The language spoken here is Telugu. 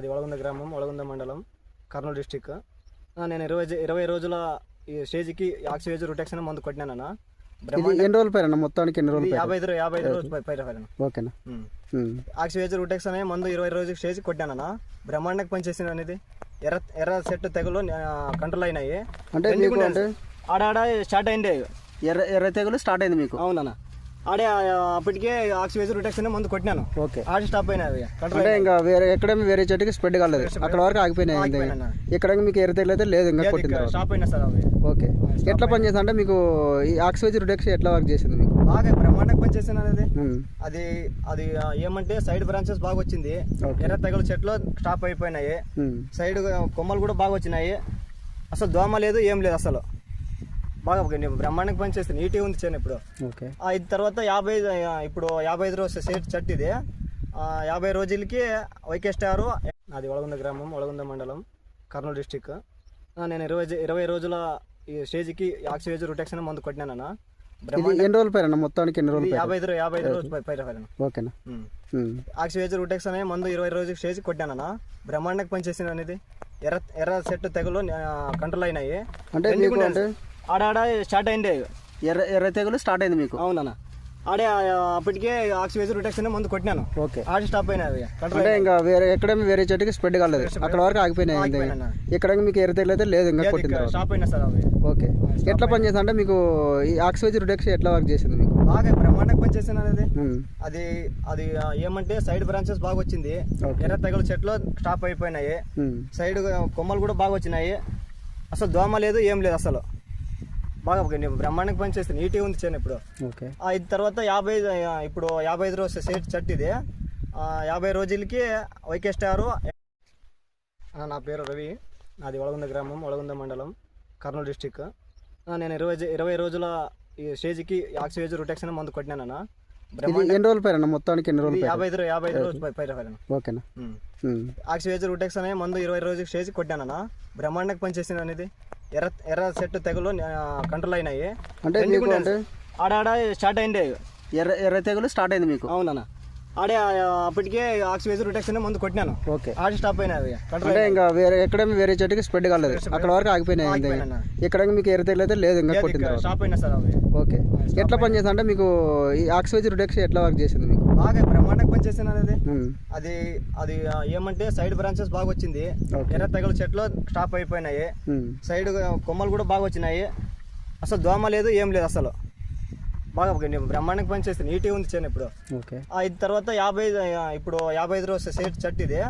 అది ఒలగొంద గ్రామం ఒలగొంద మండలం కర్నూలు డిస్టిక్ నేను ఇరవై ఇరవై రోజుల ఈ స్టేజ్కి ఆక్సివేజ్ రొటెక్షన్ మందు కొట్టినానన్న ఎన్ని రోజులు పైన మొత్తానికి ఎన్ని రోజులు యాభై ఐదు యాభై ఐదు రోజు పై- పైన పైన ఓకేనా. ఆక్సివేజ్ రూటెక్స్ అనే మందు ఇరవై రోజులు స్టేజ్ కొట్టానన్న బ్రహ్మాండంగా పనిచేసింది అనేది ఎర్ర ఎర్ర సెట్ తెగులు కంట్రోల్ అయినాయి. అంటే ఆడాడ స్టార్ట్ అయింది. ఎర్ర ఎర్ర తెగులు స్టార్ట్ అయింది మీకు? అవునన్న. ఆడే అప్పటికే ఆక్సివేజ్ రూటెక్స్ అనే మందు కొట్టినాను. ఓకే. ఆడి స్టాప్ అయినవి అంటే ఇంకా వేరే ఎక్కడేమి వేరే చెట్టుకి స్ప్రెడ్ కాలేదు. అక్కడ వరకు ఆగిపోయినాయి. ఇక్కడ మీకు ఎర్ర తెగులు అయితే లేదు ఇంకా తర్వాత. స్టాప్ అయినా సార్ అవి. ఓకే. ఎట్లా పనిచేస్తుంది అంటే మీకు ఈ ఆక్సివేజ్ రిడక్షన్ ఎట్లా వర్క్ చేసింది మీకు? బాగా బ్రహ్మాండంగా పనిచేసింది అనేది ఉమ్. అది అది ఏమంటే సైడ్ బ్రాంచెస్ బాగా వచ్చింది. ఎర్ర తెగల చెట్లు స్టాప్ అయిపోయినాయి. సైడ్ కొమ్మలు కూడా బాగా వచ్చినాయి. అసలు దోమ లేదు ఏం లేదు అసలు. బాగా బ్రహ్మాండంగా పనిచేస్తుంది. నీట్గా ఉంది చేను ఇప్పుడు. ఓకే. ఆ, ఇది తర్వాత యాభై ఇప్పుడు యాభై ఐదు రోజు సేట్ చెట్టు ఇది. ఆ, యాభై రోజులకి వైకే స్టారు. అది ఒలగొంద గ్రామం ఒలగొంద మండలం కర్నూలు డిస్టిక్. నేను ఇరవై ఇరవై రోజుల ఈ స్టేజ్కి ఆక్సివేజ్ రొటెక్షన్ మందు కొట్టినానన్న ఎన్ని రోజులు పైన మొత్తానికి ఎన్ని రోజులు యాభై ఐదు యాభై ఐదు రోజు పై- పైన పైన ఓకేనా. ఆక్సివేజ్ రూటెక్స్ అనే మందు ఇరవై రోజులు స్టేజ్ కొట్టానన్న బ్రహ్మాండంగా పనిచేసింది అనేది. ఎర్ర ఎర్ర సెట్ తెగులు కంట్రోల్ అయినాయి. అంటే ఆడాడ స్టార్ట్ అయింది. ఎర్ర ఎర్ర తెగులు స్టార్ట్ అయింది మీకు? అవునన్న. ఆడే అప్పటికే ఆక్సివేజ్ రూటెక్స్ అనే మందు కొట్టినాను. ఓకే. ఆడి స్టాప్ అయినవి అంటే ఇంకా వేరే ఎక్కడేమి వేరే చెట్టుకి స్ప్రెడ్ కాలేదు. అక్కడ వరకు ఆగిపోయినాయి. ఇక్కడ మీకు ఎర్ర తెగులు అయితే లేదు ఇంకా తర్వాత. స్టాప్ అయినా సార్ అవి. ఓకే. ఎట్లా పనిచేస్తుంది అంటే మీకు ఈ ఆక్సివేజ్ రిడక్షన్ ఎట్లా వర్క్ చేసింది మీకు? బాగా బ్రహ్మాండంగా పనిచేసింది అనేది. అది అది ఏమంటే సైడ్ బ్రాంచెస్ బాగా వచ్చింది. ఎర్ర తెగల చెట్లు స్టాప్ అయిపోయినాయి. సైడ్ కొమ్మలు కూడా బాగా వచ్చినాయి. అసలు దోమ లేదు ఏం లేదు అసలు. బాగా బ్రహ్మాండంగా పనిచేస్తుంది. నీట్గా ఉంది చేను ఇప్పుడు. ఓకే. ఆ, ఇది తర్వాత యాభై ఇప్పుడు యాభై ఐదు రోజు సేట్ చెట్టు ఇది. యాభై రోజులకి వైకే స్టారు నా పేరు రవి. నాది ఒలగొంద గ్రామం ఒలగొంద మండలం కర్నూలు డిస్టిక్. నేను ఇరవై ఇరవై రోజుల ఈ స్టేజ్కి ఆక్సివేజ్ రొటెక్షన్ మందు కొట్టినానన్న ఎన్ని రోజులు పైన మొత్తానికి ఎన్ని రోజులు యాభై ఐదు యాభై ఐదు రోజు పై- పైన పైన ఓకేనా? ఉమ్. ఉమ్. ఆక్సివేజ్ రూటెక్స్ అనే మందు ఇరవై రోజులు స్టేజ్ కొట్టానన్న బ్రహ్మాండంగా పనిచేసింది అనేది ఎర్ర ఎర్ర సెట్ తెగులు కంట్రోల్ అయినాయి. అంటే ఆడాడ స్టార్ట్ అయింది. ఎర్ర ఎర్ర తెగులు స్టార్ట్ అయింది మీకు? అవునన్న. ఆడే అప్పటికే ఆక్సివేజ్ రొటెక్షన్ మందు కొట్టినాను. ఓకే. ఆడి స్టాప్ అయినవి అంటే ఇంకా వేరే ఎక్కడేమి వేరే చెట్టుకి స్ప్రెడ్ కాలేదు. అక్కడ వరకు ఆగిపోయినాయి. ఇక్కడ మీకు ఎర్ర తెగులు అయితే లేదు ఇంకా తర్వాత. స్టాప్ అయినా సార్ ఓకే. ఎట్లా పనిచేస్తుంది అంటే మీకు ఈ ఆక్సివేజ్ రిడక్షన్ ఎట్లా వర్క్ చేసింది మీకు? బాగా బ్రహ్మాండంగా పనిచేసింది అనేది. అది అది ఏమంటే సైడ్ బ్రాంచెస్ బాగా వచ్చింది. ఎర్ర తెగల చెట్లు స్టాప్ అయిపోయినాయి. సైడ్ కొమ్మలు కూడా బాగా వచ్చినాయి. అసలు దోమ లేదు ఏం లేదు అసలు. బాగా బ్రహ్మాండంగా పనిచేస్తుంది నీట్గా ఉంది చేను ఇప్పుడు. ఇది తర్వాత యాభై ఇప్పుడు యాభై ఐదు రోజు సేట్ చెట్టు ఇది.